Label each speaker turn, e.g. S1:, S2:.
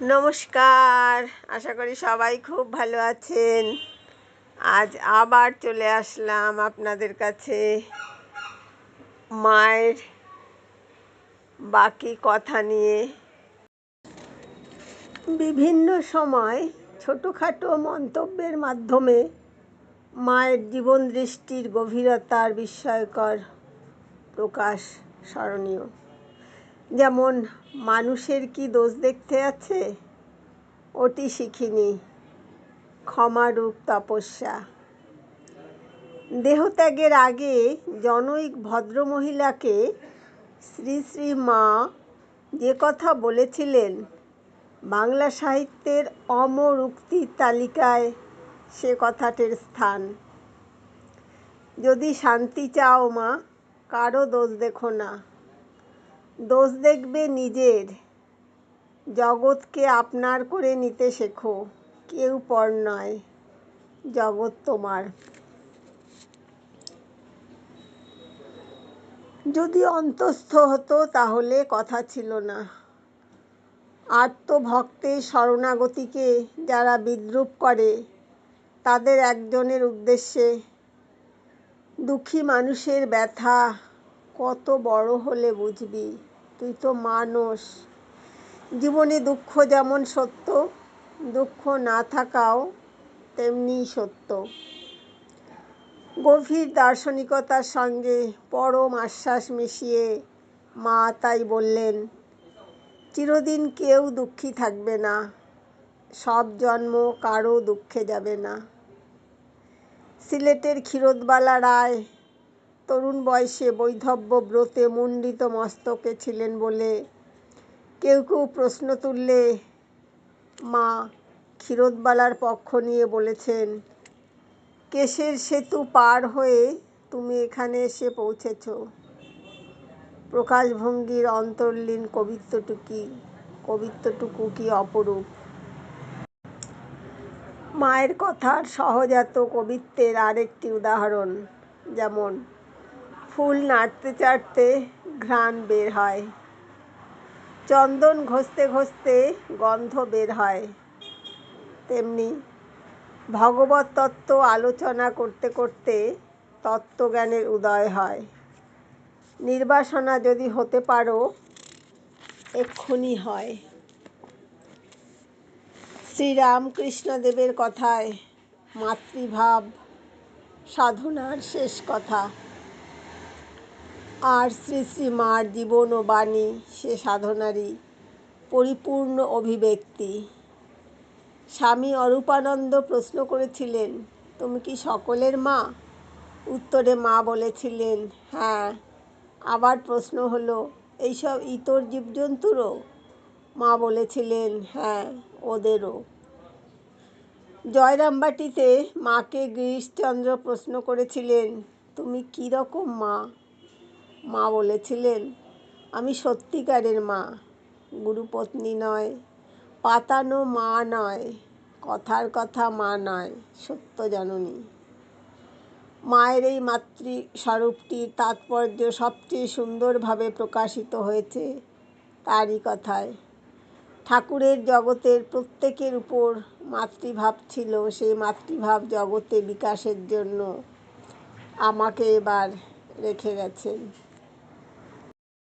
S1: নমস্কার। আশা করি সবাই খুব ভালো আছেন। আজ আবার চলে আসলাম আপনাদের কাছে। মায়ের বাকি কথা নিয়ে। বিভিন্ন সময় ছোটোখাটো মন্তব্যের মাধ্যমে মায়ের জীবন দৃষ্টির গভীরতার বিস্ময়কর প্রকাশ স্মরণীয়। যেমন, মানুষের কি দোষ দেখতে আছে? ওটি শিখিনি। ক্ষমারূপ তপস্যা। দেহত্যাগের আগে জনৈক ভদ্রমহিলাকে শ্রী শ্রী মা যে কথা বলেছিলেন, বাংলা সাহিত্যের অমর উক্তির তালিকায় সে কথাটির স্থান। যদি শান্তি চাও মা, কারও দোষ দেখো না। দোষ দেখবে নিজের। জগৎকে আপনার করে নিতে শেখো। কেউ পর নয়, জগৎ তোমার। যদি অন্তস্থ হতো তাহলে কথা ছিল না। আত্মভক্তের শরণাগতিকে যারা বিদ্রুপ করে, তাদের একজনের উদ্দেশ্যে দুঃখী মানুষের ব্যথা কত বড় হলে বুঝবি। তুই তো মানুষ। জীবনে দুঃখ যেমন সত্য, দুঃখ না থাকাও তেমনি সত্য। গভীর দার্শনিকতার সঙ্গে পরম আশ্বাস মিশিয়ে মা তাই বললেন, চিরদিন কেউ দুঃখী থাকবে না, সব জন্ম কারও দুঃখে যাবে না। সিলেটের ক্ষীরোদবালা রায় তরুণ বয়সে বৈধব্য ব্রতে মুণ্ডিত মস্তকে ছিলেন বলে কেউ কেউ প্রশ্ন তুললে মা ক্ষীরোদবালার পক্ষ নিয়ে বলেছেন, কেশের সেতু পার হয়ে তুমি এখানে এসে পৌঁছেছ। প্রকাশভঙ্গির অন্তর্লীন কবিত্বটুকি, কবিত্বটুকু কি অপরূপ? মায়ের কথার সহজাত কবিত্বের আরেকটি উদাহরণ, যেমন ফুল নাড়তে চাড়তে ঘ্রাণ বের হয়। চন্দন ঘষতে ঘষতে গন্ধ বের হয়। তেমনি ভগবত তত্ত্ব আলোচনা করতে করতে তত্ত্বজ্ঞানের উদয় হয়। নির্বাসনা যদি হতে পারো, এক্ষুনি হয়। শ্রীরামকৃষ্ণদেবের কথায় মাতৃভাব, সাধনার শেষ কথা। আর শ্রী শ্রী মার জীবন ও বাণী সে সাধনারই পরিপূর্ণ অভিব্যক্তি। স্বামী অরূপানন্দ প্রশ্ন করেছিলেন, তুমি কি সকলের মা? উত্তরে মা বলেছিলেন হ্যাঁ। আবার প্রশ্ন হলো, এইসব ইতর জীবজন্তুরও? মা বলেছিলেন হ্যাঁ ওদেরও। জয়রামবাটিতে মাকে গিরিশচন্দ্র প্রশ্ন করেছিলেন, তুমি কী রকম মা? মা বলেছিলেন, আমি সত্যিকারের মা। গুরুপত্নী নয়, পাতানো মা নয়, কথার কথা মা নয়, সত্য জননী। মায়ের এই মাতৃ স্বরূপটির তাৎপর্য সবচেয়ে সুন্দরভাবে প্রকাশিত হয়েছে তারই কথায়। ঠাকুরের জগতের প্রত্যেকের উপর মাতৃভাব ছিল, সেই মাতৃভাব জগতে বিকাশের জন্য আমাকে এবার রেখে গেছেন।